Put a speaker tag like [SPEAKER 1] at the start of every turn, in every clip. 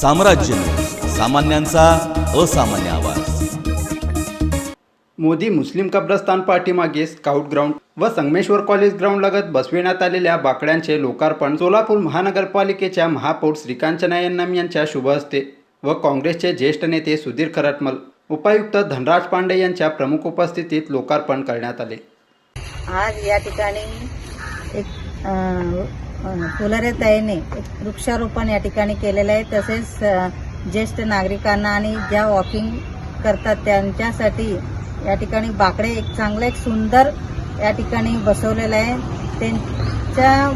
[SPEAKER 1] साम्राज्य सामान्यांचा असामान्य आवाज.
[SPEAKER 2] मोदी मुस्लिम कब्रस्तान पाठीमागे स्काउट ग्राउंड व संगमेश्वर कॉलेज ग्राउंड लगत बसविण्यात आलेल्या बाकड्यांचे लोकार्पण सोलापूर महानगरपालिकेच्या महापौर श्रीकांत नायन्नम यांच्या शुभ हस्ते व काँग्रेसचे ज्येष्ठ नेते सुधीर खरटमल उपायुक्त धनराज पांडे यांच्या प्रमुख उपस्थितीत लोकार्पण करण्यात आले.
[SPEAKER 3] आज या ठिकाणी एक हो अ, एक वृक्षारोपण या ठिकाणी केलेलं आहे. तसेच ज्येष्ठ नागरिकांना आणि ज्या वॉकिंग करतात त्यांच्यासाठी या ठिकाणी बाकडे एक चांगलं एक सुंदर या ठिकाणी बसवलेलं आहे. त्यांच्या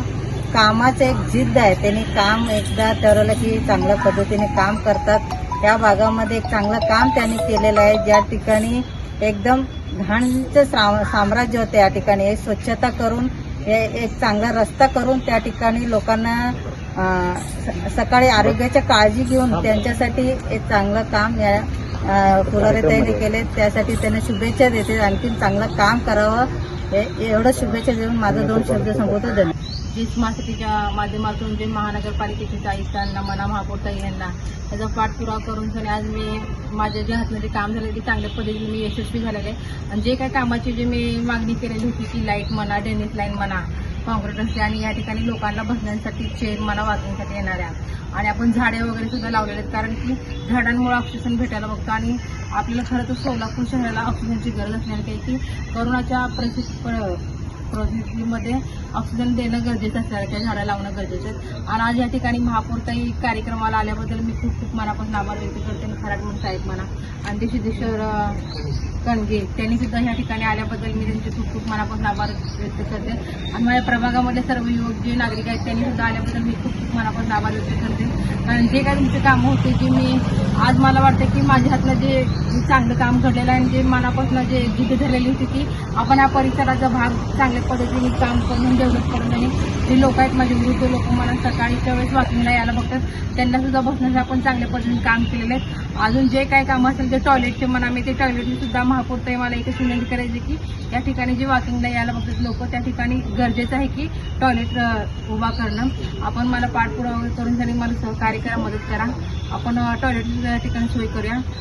[SPEAKER 3] कामाचं एक जिद्द आहे. त्यांनी काम एकदा ठरवलं की चांगल्या पद्धतीने काम करतात. त्या भागामध्ये एक चांगलं काम त्यांनी केलेलं आहे. ज्या ठिकाणी एकदम घाणचं साम्राज्य होतं या ठिकाणी. हे स्वच्छता करून हे एक चांगला रस्ता करून त्या ठिकाणी लोकांना सकाळी आरोग्याची काळजी घेऊन त्यांच्यासाठी एक चांगलं काम या फुलारे त्यांनी केले त्यासाठी त्यांना शुभेच्छा देते. आणखी चांगलं काम करावं. हे एवढं शुभेच्छा देऊन माझं दोन शब्द संबोधन धन्यवाद.
[SPEAKER 4] जी स्मार्ट सिटीच्या माध्यमातून जे महानगरपालिकेचे आयुक्तांना मना महापौरताई यांना त्याचा पाठपुरावा करून सनी आज मी माझ्या जे हातनं जे काम झालं ते चांगल्या पद्धतीने मी यशस्वी झालेले. आहे आणि जे काही कामाची जे मी मागणी केलेली होती की लाइट म्हणा ड्रेनेज लाईन म्हणा कॉन्क्रीट रस्ते आणि या ठिकाणी लोकांना बसण्यासाठी चेअर म्हणा वाचण्यासाठी येणाऱ्या. आणि आपण झाडे वगैरे सुद्धा लावलेले आहेत कारण की झाडांमुळे ऑक्सिजन भेटायला बघतो आणि आपल्याला खरं तर सोलापूर शहराला ऑक्सिजनची गरज असण्यापैकी करोनाच्या परिस्थिती परिस्थितीमध्ये ऑक्सिजन देणं गरजेचं असणार त्या झाडं लावणं गरजेचं आहे आणि आज या ठिकाणी महापौरताई कार्यक्रमाला आल्याबद्दल मी खूप खूप मनापासून आभार व्यक्त करते खराट म्हणून साहेब म्हणा आणि ते सिद्धेश्वर कणगे त्यांनी सुद्धा या ठिकाणी आल्याबद्दल मी त्यांचे खूप खूप मनापासून आभार व्यक्त करते. आणि माझ्या प्रभागामध्ये सर्व युवक जे नागरिक आहेत त्यांनी सुद्धा आल्याबद्दल मी खूप खूप मनापासून आभार व्यक्त करते. कारण जे काही तुमचे कामं होते जे मी आज मला वाटतं की माझ्या हातनं जे चांगलं काम घडलेलं आहे आणि जे मनापासून जे जिद्द झालेली होती की आपण या परिसराचा भाग चांगल्या पद्धतीने काम करून डेव्हलप करून आणि जे लोक आहेत माझे वृद्ध लोक मला सकाळीच्या वेळेस वाचूनला यायला बघतात. त्यांनासुद्धा बसण्यासाठी आपण चांगल्या पद्धतीने काम केलेलं आहे. अजून जे काही काम असेल ते टॉयलेटचे म्हणा मी ते टॉयलेटची सुद्धा महापौरताई मला एक विनंती करायची की या ठिकाणी जे वॉकिंगला यायला बघतात लोक त्या ठिकाणी गरजेचं आहे की टॉयलेट उभा करणं. आपण मला पाठपुरावा करून त्यांनी मला सहकार्य करा मदत करा. आपण टॉयलेट वेगवेगळ्या ठिकाणी सोय करूया.